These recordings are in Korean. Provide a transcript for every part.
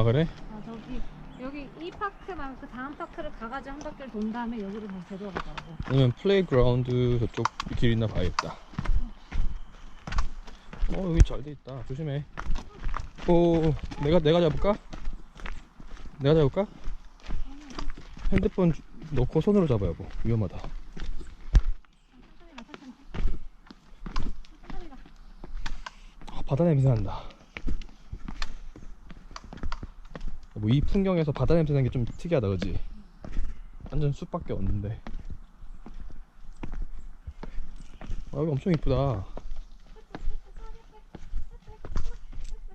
아 그래? 아 저기 여기 이 파크 말고 그 다음 파크를 가가지고 한 바퀴를 돈 다음에 여기로 다시 되돌아가더라고. 아니면 플레이그라운드 저쪽 길 있나 봐야겠다. 어 여기 잘 돼 있다. 조심해. 오 내가 내가 잡을까? 내가 잡을까? 핸드폰 주- 넣고 손으로 잡아야 뭐 위험하다. 아, 바다 냄새 난다. 뭐 이 풍경에서 바다 냄새 나는 게 좀 특이하다, 그지? 완전 숲밖에 없는데. 아, 여기 엄청 이쁘다.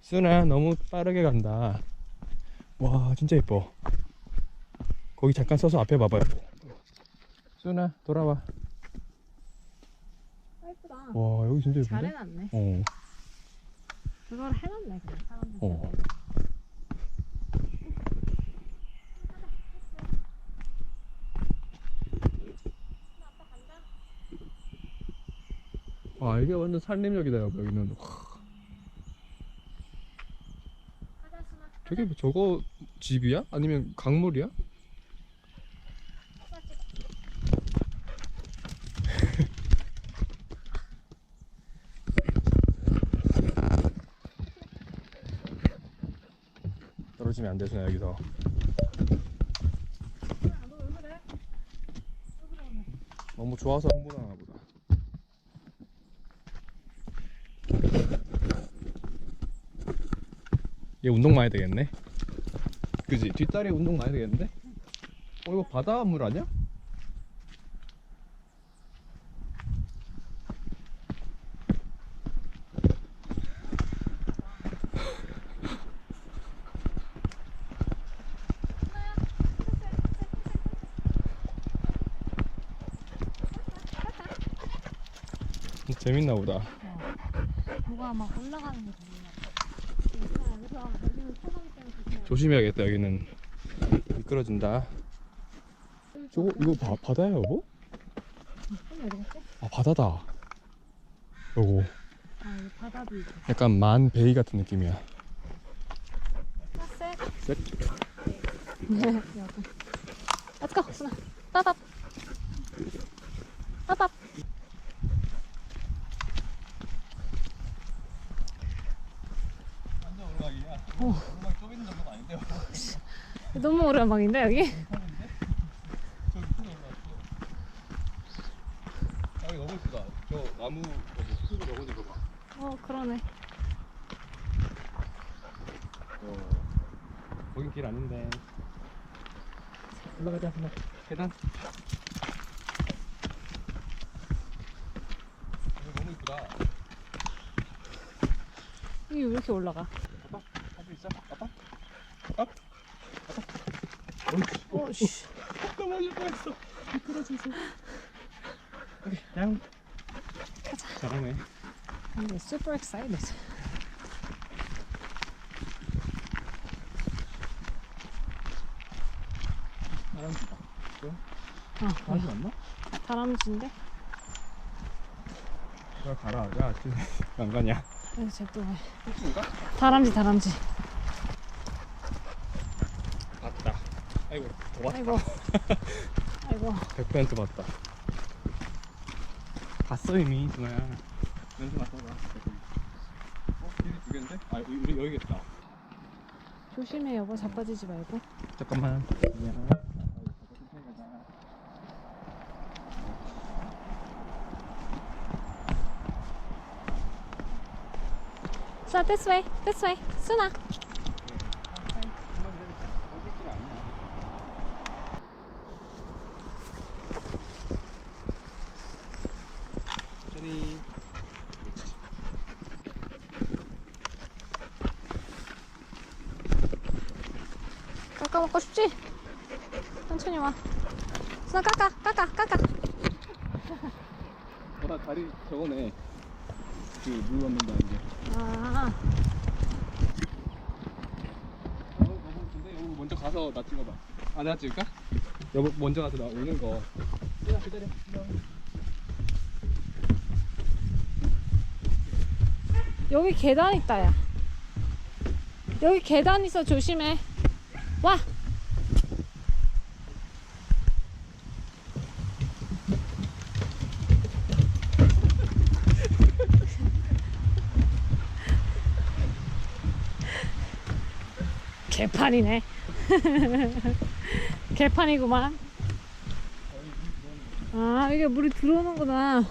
쓰나 너무 빠르게 간다. 와, 진짜 이뻐. 거기 잠깐 서서 앞에 봐봐요. 쓰나 돌아와. 아, 예쁘다. 와, 여기 진짜 잘 이쁜데? 해놨네. 어. 그걸 해놨네 그냥 사람들. 어. 아 이게 완전 산림역이다 여기, 여기는 와, 뭐 저거 집이야? 아니면 강물이야? 떨어지면 안 되잖아 여기서? 너무 좋아서 흥분하나 보다 얘 운동 많이 되겠네 그지? 뒷다리 운동 많이 되겠는데? 어 이거 바닷물 아니야? 재밌나 보다 뭐가 막 올라가는 게 조심해야 조심해야겠다 여기는 미끄러진다 저거 이거 바, 바다야 여보? 아 바다다 요거 아. 약간 만 베이 같은 느낌이야. 셋. 여기. Let's go 수나. 따답. 따답. 완전 오르막이야 어. 오르막 좁 있는 정도가 아닌데요 너무 오르막인데 여기? 저기 아 여기 너무 저 나무 여기 수수로 이거 봐어 그러네. 어, 거긴 길 아닌데 올라가자 올라 계단 여기 너무 이쁘다 이게 왜 이렇게 올라가? 아빠 할수 있어? 아빠? 아빠? 오씨. 넘어질 뻔했어 미끄러져서 양 가자. 잘하네 I'm super excited. 다람쥐다 어, 다람쥐 맞나? 다람쥐인데? 가라 야 지금 안 가냐 왜? 혹시인가? 다람쥐 다람쥐. 봤다 아이고 왔다 아이고. 아이고. 100% 봤다 봤어 이미 준아야 연습 왔어 봐 어? 길이 두 개인데? 아 우리 여기겠다 조심해 여보 자빠지지 말고. 잠깐만 자, this way, this way. 순아. 천천히 깎아 먹고 싶지? 천천히 와. 순아 깎아, 깎아, 깎아. 어나 다리 저거네 그물 넣는다는 게 아, 어, 너무 근데 여보 먼저 가서 나 찍어봐 아 내가 찍을까? 여보 먼저 가서 나 오는 거 기다려 기다려. 여기 계단 있다 야. 여기 계단 있어 조심해. 와. 개판이네. 개판이구만. 아 이게 물이 들어오는구나.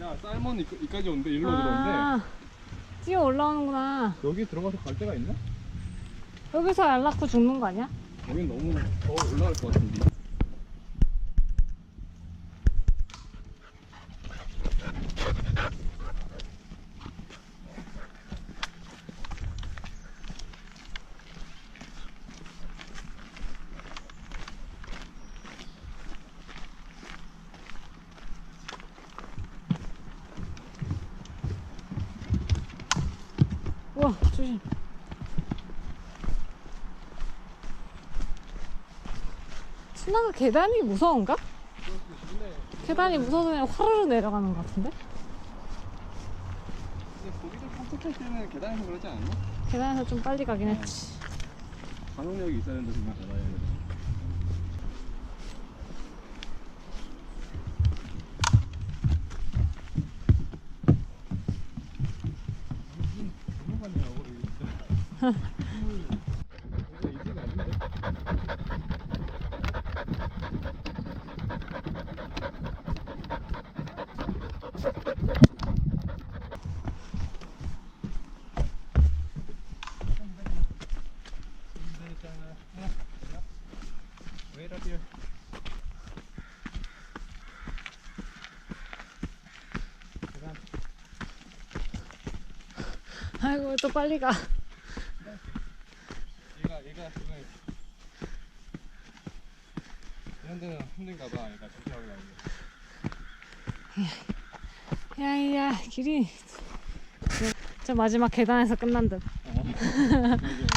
야 쌀먼 이, 이까지 오는데 일로 들어오는데 아, 뛰어 올라오는구나. 여기 들어가서 갈 데가 있나? 여기서 알 낳고 죽는 거 아니야? 여긴 너무 더 올라갈 것 같은데 조심. 신나가 계단이 무서운가? 계단이 무서워서 그냥 화르르 내려가는 것 같은데? 근데 거기서 탑승할 때는 계단에서 그러지 않나? 계단에서 좀 빨리 가긴 했지. 반응력이 있어야 된다 Wait up here. 아이고 왜또 빨리 가 얘가 지금 데는 힘든가 봐. 얘가 조심하고 다니는. 야야 길이. 저 마지막 계단에서 끝난 듯.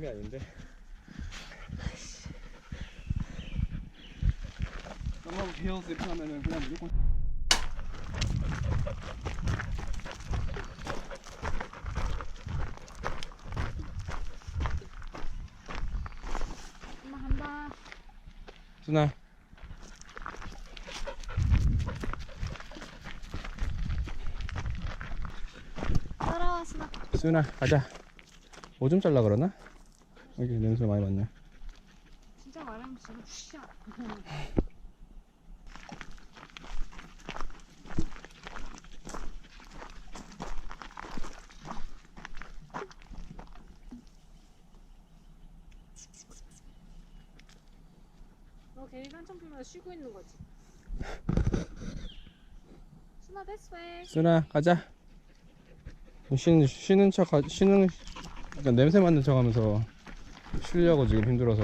이 힐이 조금이 아닌데. 헤어스 이렇게 하면은 그냥 무조건 엄마 간다. 순아 따라와 수나. 순아 가자. 오줌 잘라 그러나? 여기 냄새 많이 맡네. 진짜 말하면 진짜 푸시야. 너 괜히 한참 피면 쉬고 있는 거지. 수나 this way. 순아 가자. 쉬는 쉬는 척 하- 쉬는 그러니까 냄새 맡는 척 하면서 쉬려고 지금 힘들어서.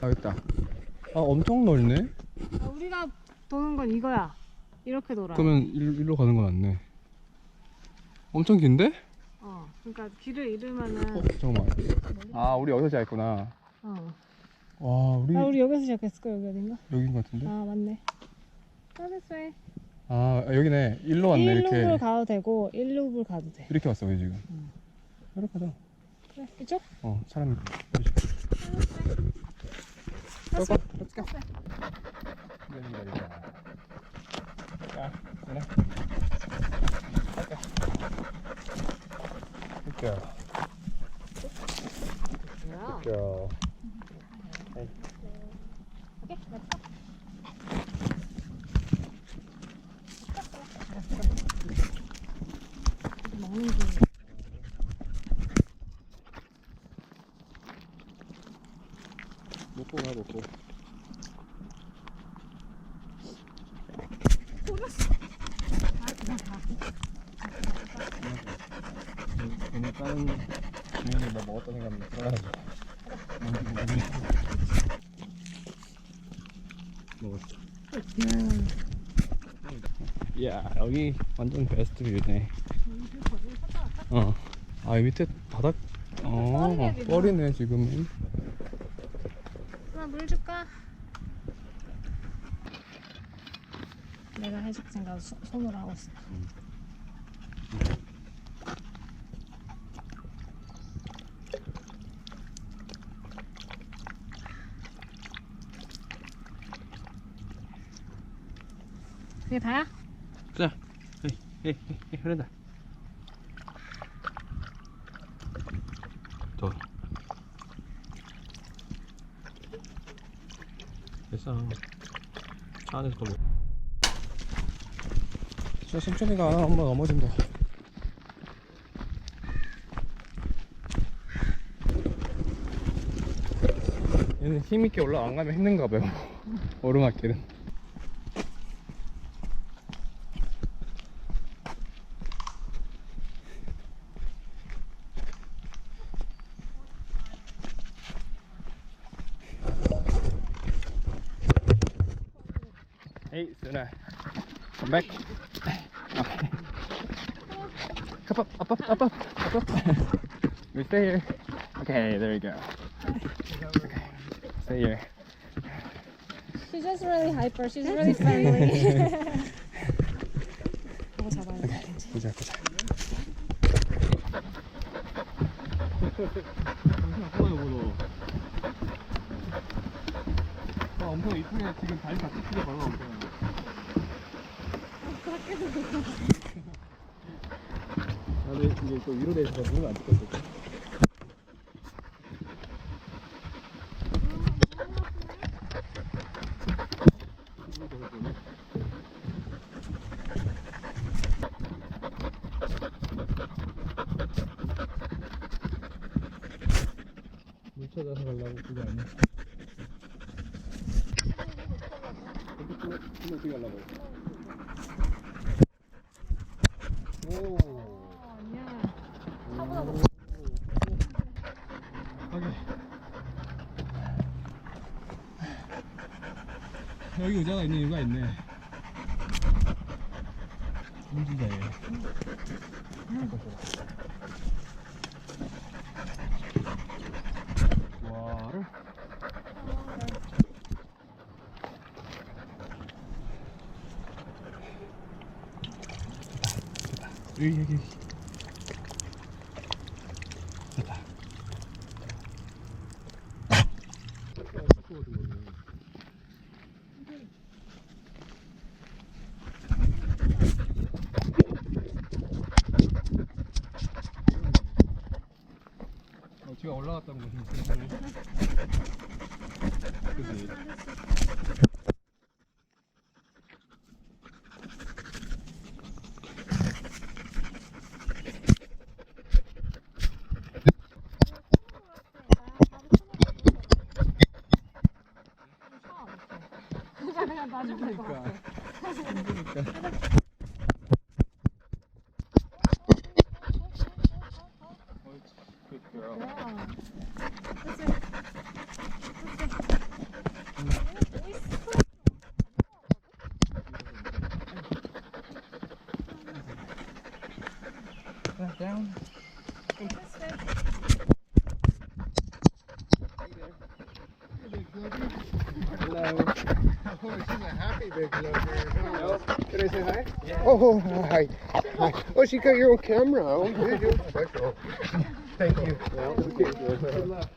아 있다. 아 엄청 넓네. 아, 우리가 도는 건 이거야. 이렇게 돌아. 그러면 일, 일로 가는 건 맞네. 엄청 긴데? 어, 그러니까 길을 잃으면은. 어, 잠깐만. 아 우리 여기서 시작했구나. 어. 와 우리, 아, 우리 여기서 시작했을까 여기 어딘가? 여긴 것 같은데? 아 맞네. 아 this way. 아 여기네. 일로 왔네 이렇게. 가도 되고 일루불 가도 돼. 이렇게 왔어 우리 지금. 응. 이렇게 가자. 그래 이쪽? 어 사람이. Way. Let's go. 자, 그래. Good girl. 뭐야? girl. 오케이, let's go. 먹는 중. 먹고. 다른 주인이 먹었다 생각하면 먹었어. 야 여기 완전 베스트 뷰네. 어. 아, 이 밑에 바닥. 어. 뻘이네 지금은. 하나 물 줄까? 내가 생각 소- 손으로 하고 있어. 그게 다야? 자, 에이, 에이, 에이, 흐른다. 더. 됐어. 차 안에서 또. 저 천천히 가. 엄마 넘어진다. 얘는 힘있게 올라 안 가면 힘든가 봐요. 오르막길은. Hey, Suna. Come back. Okay. Up, up, up, up, up, up, up, up. We stay here. Okay, there you go. Okay, stay here. She's just really hyper. She's really friendly. 이거 잡아야 돼. 보자, 보자. 아, 엄청 이쁘게 지금 다리 다 찢기게 걸어놓은 거야. 나도 이게 또 위로 돼 있어서 눈을 안 찍었어. 찾아서 가려고 그게 아니야. 어떻게 가려고? 여기 의자가 있는 이유가 있네. 움직여 얘. 와를. 여기 여기 여기. 됐다. 어, 제가 올라갔다는 거 지금 그지? Back down. Hello. Oh, she's a happy big lover. Can I say hi? Oh, hi. hi. Oh, she got your own camera. Oh, you do. Special. Thank you. Good luck.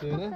Söyle.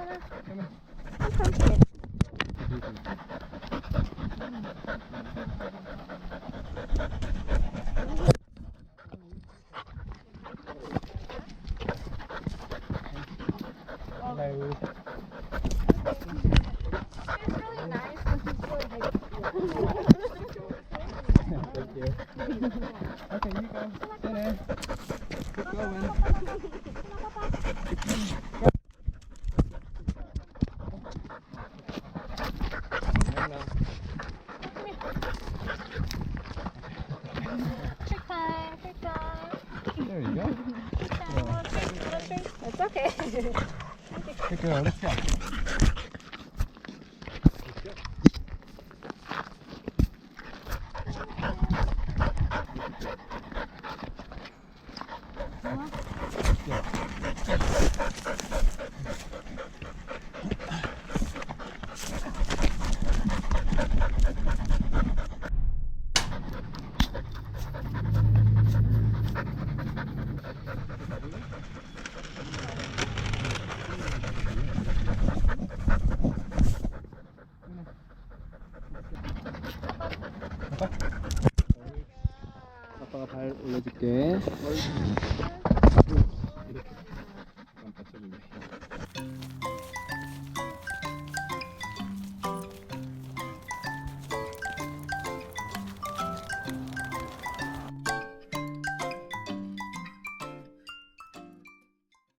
There you go. That's okay. Take care. Let's go.